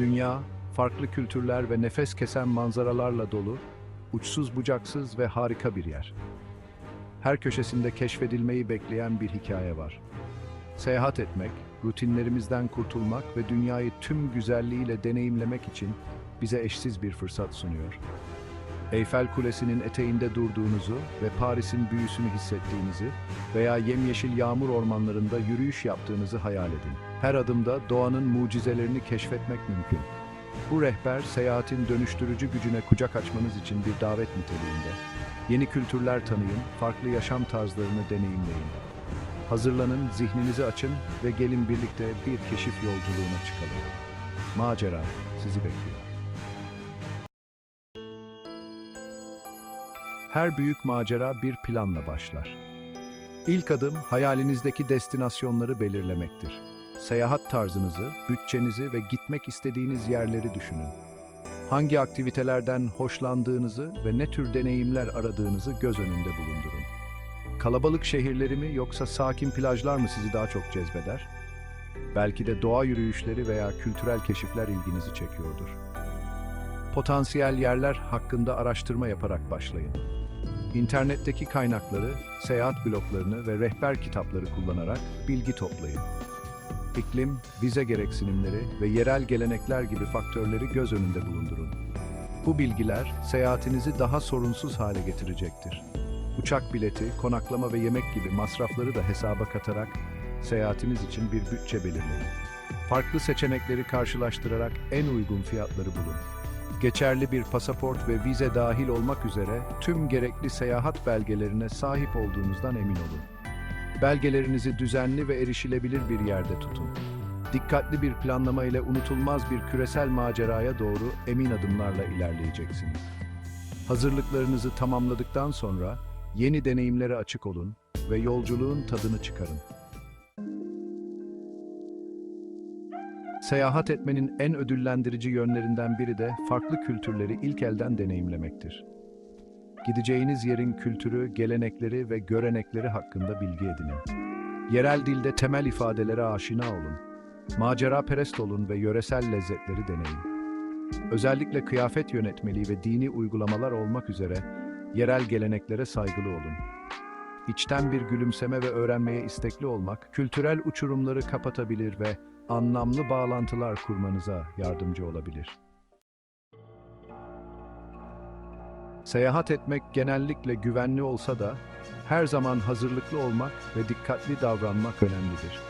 Dünya, farklı kültürler ve nefes kesen manzaralarla dolu, uçsuz bucaksız ve harika bir yer. Her köşesinde keşfedilmeyi bekleyen bir hikaye var. Seyahat etmek, rutinlerimizden kurtulmak ve dünyayı tüm güzelliğiyle deneyimlemek için bize eşsiz bir fırsat sunuyor. Eyfel Kulesi'nin eteğinde durduğunuzu ve Paris'in büyüsünü hissettiğinizi veya yemyeşil yağmur ormanlarında yürüyüş yaptığınızı hayal edin. Her adımda doğanın mucizelerini keşfetmek mümkün. Bu rehber seyahatin dönüştürücü gücüne kucak açmanız için bir davet niteliğinde. Yeni kültürler tanıyın, farklı yaşam tarzlarını deneyimleyin. Hazırlanın, zihninizi açın ve gelin birlikte bir keşif yolculuğuna çıkalım. Macera sizi bekliyor. Her büyük macera bir planla başlar. İlk adım hayalinizdeki destinasyonları belirlemektir. Seyahat tarzınızı, bütçenizi ve gitmek istediğiniz yerleri düşünün. Hangi aktivitelerden hoşlandığınızı ve ne tür deneyimler aradığınızı göz önünde bulundurun. Kalabalık şehirleri mi yoksa sakin plajlar mı sizi daha çok cezbeder? Belki de doğa yürüyüşleri veya kültürel keşifler ilginizi çekiyordur. Potansiyel yerler hakkında araştırma yaparak başlayın. İnternetteki kaynakları, seyahat bloglarını ve rehber kitapları kullanarak bilgi toplayın. İklim, vize gereksinimleri ve yerel gelenekler gibi faktörleri göz önünde bulundurun. Bu bilgiler seyahatinizi daha sorunsuz hale getirecektir. Uçak bileti, konaklama ve yemek gibi masrafları da hesaba katarak seyahatiniz için bir bütçe belirleyin. Farklı seçenekleri karşılaştırarak en uygun fiyatları bulun. Geçerli bir pasaport ve vize dahil olmak üzere tüm gerekli seyahat belgelerine sahip olduğunuzdan emin olun. Belgelerinizi düzenli ve erişilebilir bir yerde tutun. Dikkatli bir planlama ile unutulmaz bir küresel maceraya doğru emin adımlarla ilerleyeceksiniz. Hazırlıklarınızı tamamladıktan sonra yeni deneyimlere açık olun ve yolculuğun tadını çıkarın. Seyahat etmenin en ödüllendirici yönlerinden biri de farklı kültürleri ilk elden deneyimlemektir. Gideceğiniz yerin kültürü, gelenekleri ve görenekleri hakkında bilgi edinin. Yerel dilde temel ifadelere aşina olun. Macera perest olun ve yöresel lezzetleri deneyin. Özellikle kıyafet yönetmeliği ve dini uygulamalar olmak üzere yerel geleneklere saygılı olun. İçten bir gülümseme ve öğrenmeye istekli olmak, kültürel uçurumları kapatabilir ve anlamlı bağlantılar kurmanıza yardımcı olabilir. Seyahat etmek genellikle güvenli olsa da her zaman hazırlıklı olmak ve dikkatli davranmak önemlidir.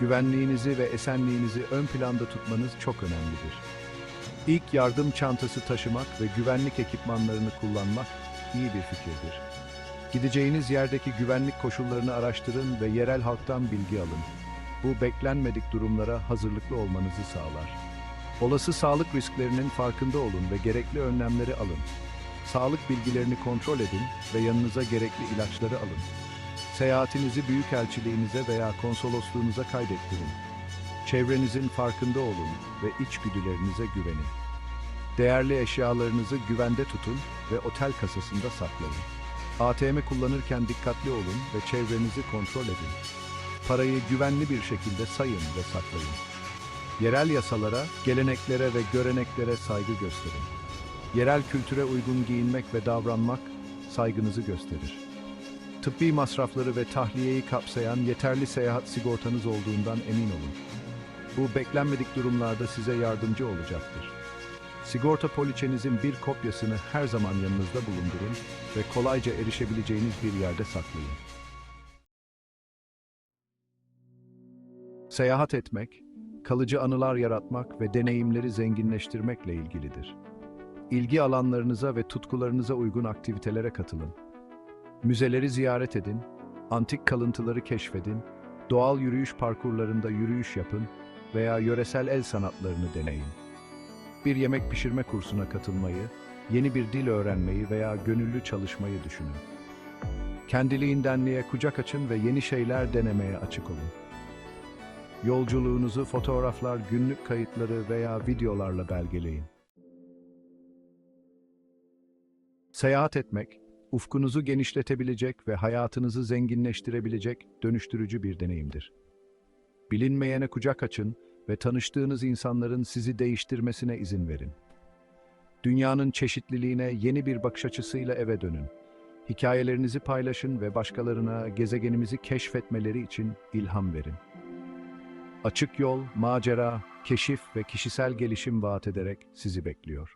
Güvenliğinizi ve esenliğinizi ön planda tutmanız çok önemlidir. İlk yardım çantası taşımak ve güvenlik ekipmanlarını kullanmak iyi bir fikirdir. Gideceğiniz yerdeki güvenlik koşullarını araştırın ve yerel halktan bilgi alın. Bu beklenmedik durumlara hazırlıklı olmanızı sağlar. Olası sağlık risklerinin farkında olun ve gerekli önlemleri alın. Sağlık bilgilerini kontrol edin ve yanınıza gerekli ilaçları alın. Seyahatinizi büyükelçiliğinize veya konsolosluğunuza kaydettirin. Çevrenizin farkında olun ve içgüdülerinize güvenin. Değerli eşyalarınızı güvende tutun ve otel kasasında saklayın. ATM kullanırken dikkatli olun ve çevrenizi kontrol edin. Parayı güvenli bir şekilde sayın ve saklayın. Yerel yasalara, geleneklere ve göreneklere saygı gösterin. Yerel kültüre uygun giyinmek ve davranmak saygınızı gösterir. Tıbbi masrafları ve tahliyeyi kapsayan yeterli seyahat sigortanız olduğundan emin olun. Bu beklenmedik durumlarda size yardımcı olacaktır. Sigorta poliçenizin bir kopyasını her zaman yanınızda bulundurun ve kolayca erişebileceğiniz bir yerde saklayın. Seyahat etmek, kalıcı anılar yaratmak ve deneyimleri zenginleştirmekle ilgilidir. İlgi alanlarınıza ve tutkularınıza uygun aktivitelere katılın. Müzeleri ziyaret edin, antik kalıntıları keşfedin, doğal yürüyüş parkurlarında yürüyüş yapın veya yöresel el sanatlarını deneyin. Bir yemek pişirme kursuna katılmayı, yeni bir dil öğrenmeyi veya gönüllü çalışmayı düşünün. Kendiliğindenliğe kucak açın ve yeni şeyler denemeye açık olun. Yolculuğunuzu fotoğraflar, günlük kayıtları veya videolarla belgeleyin. Seyahat etmek, ufkunuzu genişletebilecek ve hayatınızı zenginleştirebilecek dönüştürücü bir deneyimdir. Bilinmeyene kucak açın ve tanıştığınız insanların sizi değiştirmesine izin verin. Dünyanın çeşitliliğine yeni bir bakış açısıyla eve dönün. Hikayelerinizi paylaşın ve başkalarına gezegenimizi keşfetmeleri için ilham verin. Açık yol, macera, keşif ve kişisel gelişim vaat ederek sizi bekliyor.